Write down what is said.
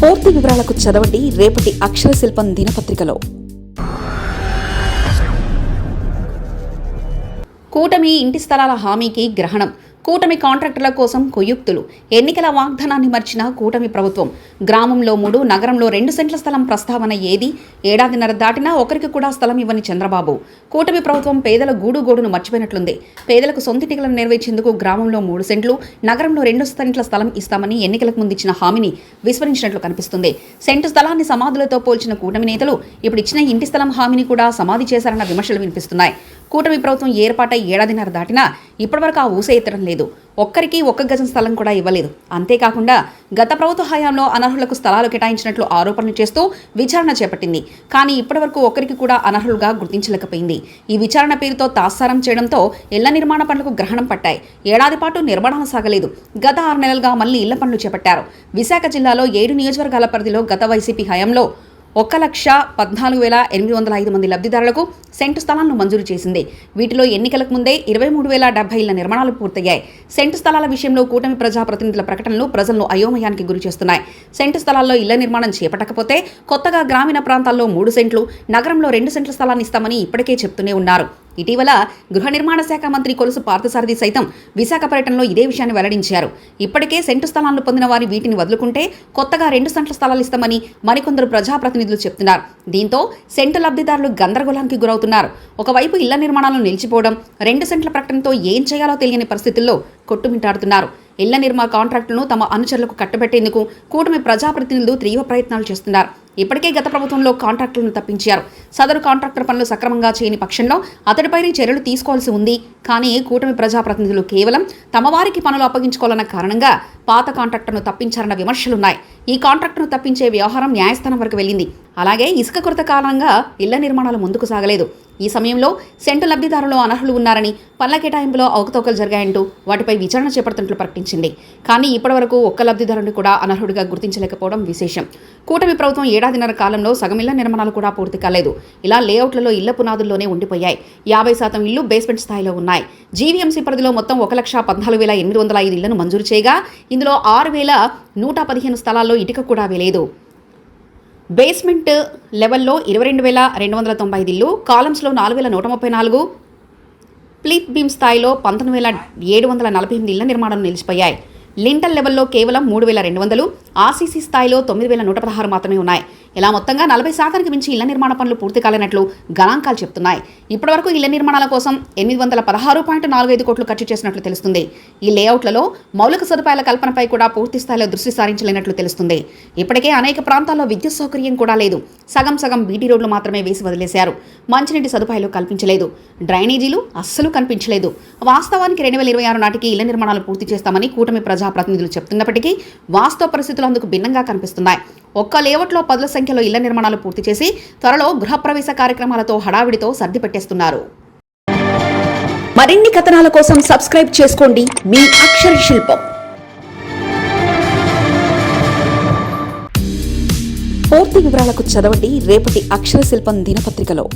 పూర్తి వివరాలకు చదవండి రేపటి అక్షర శిల్పం దినపత్రికలో. కూటమి ఇంటి స్థలాల హామీకి గ్రహణం. కూటమి కాంట్రాక్టర్ల కోసం కుయుక్తులు. ఎన్నికల వాగ్దానాన్ని మర్చిన కూటమి ప్రభుత్వం. గ్రామంలో మూడు నగరంలో రెండు సెంట్ల స్థలం ప్రస్తావన ఏది? ఏడాదిన్నర దాటినా ఒకరికి కూడా స్థలం ఇవ్వని చంద్రబాబు. కూటమి ప్రభుత్వం పేదల గూడుగోడును మర్చిపోయినట్లుంది. పేదలకు సొంతిటికలను నెరవేర్చేందుకు గ్రామంలో మూడు సెంట్లు నగరంలో రెండు సెంట్ల స్థలం ఇస్తామని ఎన్నికలకు ముందు ఇచ్చిన హామీని విస్మరించినట్లు కనిపిస్తుంది. సెంటు స్థలాన్ని సమాధులతో పోల్చిన కూటమి నేతలు ఇప్పుడు ఇచ్చిన ఇంటి స్థలం హామీని కూడా సమాధి చేశారన్న విమర్శలు వినిపిస్తున్నాయి. కూటమి ప్రభుత్వం ఏర్పాటై ఏడాదిన్నర దాటినా ఇప్పటివరకు ఆ ఊసే ఎత్తడం లేదు. ఒక్కరికి ఒక్క గజం స్థలం కూడా ఇవ్వలేదు. అంతేకాకుండా గత ప్రభుత్వ హయాంలో అనర్హులకు స్థలాలు కేటాయించినట్లు ఆరోపణలు చేస్తూ విచారణ చేపట్టింది. కానీ ఇప్పటివరకు ఒక్కరికి కూడా అనర్హులుగా గుర్తించలేకపోయింది. ఈ విచారణ పేరుతో తాత్సారం చేయడంతో ఇళ్ళ నిర్మాణ పనులకు గ్రహణం పట్టాయి. ఏడాది పాటు నిర్మాణం సాగలేదు. గత ఆరు నెలలుగా మళ్ళీ ఇళ్ళ పనులు చేపట్టారు. విశాఖ జిల్లాలో ఏడు నియోజకవర్గాల పరిధిలో గత వైసీపీ హయాంలో ఒక్క లక్ష పద్నాలుగు వేల ఎనిమిది వందల ఐదు మంది లబ్ధిదారులకు సెంటు స్థలాలను మంజూరు చేసింది. వీటిలో ఎన్నికలకు ముందే ఇరవై మూడు వేల డెబ్బై ఇళ్ళ నిర్మాణాలు పూర్తయ్యాయి. సెంటు స్థలాల విషయంలో కూటమి ప్రజాప్రతినిధుల ప్రకటనలు ప్రజలను అయోమయానికి గురి చేస్తున్నాయి. సెంటు స్థలాల్లో ఇళ్ళ నిర్మాణం చేపట్టకపోతే కొత్తగా గ్రామీణ ప్రాంతాల్లో మూడు సెంట్లు నగరంలో రెండు సెంట్ల స్థలాన్ని ఇస్తామని ఇప్పటికే చెప్తూనే ఉన్నారు. ఇటీవల గృహ నిర్మాణ శాఖ మంత్రి కొలుసు పార్థసారథి సైతం విశాఖ పర్యటనలో ఇదే విషయాన్ని వెల్లడించారు. ఇప్పటికే సెంటు స్థలాలను పొందిన వారి వీటిని వదులుకుంటే కొత్తగా రెండు సెంట్ల స్థలాలు ఇస్తామని మరికొందరు ప్రజాప్రతినిధులు చెప్తున్నారు. దీంతో సెంటు లబ్ధిదారులు గందరగోళానికి గురవుతున్నారు. ఒకవైపు ఇళ్ళ నిర్మాణాలు నిలిచిపోవడం రెండు సెంట్ల ప్రకటనతో ఏం చేయాలో తెలియని పరిస్థితుల్లో కొట్టుమిట్టాడుతున్నారు ఇళ్ళ నిర్మాణ కాంట్రాక్టులను తమ అనుచరులకు కట్టబెట్టేందుకు కూటమి ప్రజాప్రతినిధులు తీవ్ర ప్రయత్నాలు చేస్తున్నారు. ఇప్పటికే గత ప్రభుత్వంలో కాంట్రాక్టులను తప్పించారు. సదరు కాంట్రాక్టర్ పనులు సక్రమంగా చేయని పక్షంలో అతడిపైనే చర్యలు తీసుకోవాల్సి ఉంది. కానీ కూటమి ప్రజాప్రతినిధులు కేవలం తమ వారికి పనులు అప్పగించుకోవాలన్న కారణంగా పాత కాంట్రాక్టర్ను తప్పించారన్న విమర్శలున్నాయి. ఈ కాంట్రాక్టును తప్పించే వ్యవహారం న్యాయస్థానం వరకు వెళ్ళింది. అలాగే ఇసుక కొరత కారణంగా ఇళ్ళ నిర్మాణాలు ముందుకు సాగలేదు. ఈ సమయంలో సెంటు లబ్ధిదారులు అనర్హులు ఉన్నారని పనుల కేటాయింపులో అవకతవకలు జరిగాయంటూ వాటిపై విచారణ చేపడుతున్నట్లు ప్రకటించింది. కానీ ఇప్పటివరకు ఒక్క లబ్ధిదారుని కూడా అనర్హుడిగా గుర్తించలేకపోవడం విశేషం. కూటమి ప్రభుత్వం ఏడాదిన్నర కాలంలో సగం ఇళ్ళ నిర్మాణాలు కూడా పూర్తి కాలేదు. ఇలా లేఅవుట్లలో ఇళ్ళ పునాదుల్లోనే ఉండిపోయాయి. యాభై శాతం ఇళ్ళు బేస్మెంట్ స్థాయిలో ఉన్నాయి. జీవీఎంసీ పరిధిలో మొత్తం ఒక లక్ష పద్నాలుగు వేల ఎనిమిది వందల ఐదు ఇళ్ళను మంజూరు చేయగా ఇందులో ఆరు వేల నూట పదిహేను స్థలాల్లో ఇటుక కూడా వేలేదు బేస్మెంట్ లెవెల్లో ఇరవై రెండు వేల రెండు వందల తొంభై ఐదు ఇల్లు కాలమ్స్లో నాలుగు వేల నూట ముప్పై నాలుగు ప్లీత్ బీమ్ స్థాయిలో పంతొమ్మిది వేల ఏడు వందల నలభై ఎనిమిది ఇళ్ళ నిర్మాణం నిలిచిపోయాయి. లింటల్ లెవెల్లో కేవలం మూడు వేల రెండు వందలు ఆర్సీసీ స్థాయిలో తొమ్మిది వేల నూట పదహారు మాత్రమే ఉన్నాయి. ఇలా మొత్తంగా నలభై శాతానికి మించి ఇళ్ళ నిర్మాణ పనులు పూర్తి కాలేనట్లు గణాంకాలు చెప్తున్నాయి. ఇప్పటివరకు ఇళ్ళ నిర్మాణాల కోసం ఎనిమిది వందల పదహారు పాయింట్ నాలుగు ఐదు కోట్లు ఖర్చు చేసినట్లు తెలుస్తుంది. ఈ లేఅవుట్లలో మౌలిక సదుపాయాల కల్పనపై కూడా పూర్తి స్థాయిలో దృష్టి సారించలేనట్లు తెలుస్తుంది. ఇప్పటికే అనేక ప్రాంతాల్లో విద్యుత్ సౌకర్యం కూడా లేదు. సగం సగం బీటీ రోడ్లు మాత్రమే వేసి వదిలేశారు. మంచినీటి సదుపాయాలు కల్పించలేదు. డ్రైనేజీలు అస్సలు కనిపించలేదు. వాస్తవానికి రెండు వేల ఇరవై ఆరు నాటికి ఇళ్ళ నిర్మాణాలు పూర్తి చేస్తామని కూటమి ప్రజాప్రతినిధులు చెప్తున్నప్పటికీ వాస్తవ పరిస్థితులు అందుకు భిన్నంగా కనిపిస్తున్నాయి. ఒక్క లేఅవుట్లో పదుల సంఖ్యలో ఇళ్ళ నిర్మాణాలు పూర్తి చేసి త్వరలో గృహప్రవేశ కార్యక్రమాలతో హడావిడితో సర్ది పెట్టేస్తున్నారు. మరిన్ని కథనాల కోసం సబ్స్క్రైబ్ చేసుకోండి మీ అక్షర శిల్పం. పూర్తి వివరాలకు చదవండి రేపటి అక్షర శిల్పం దినపత్రికలో.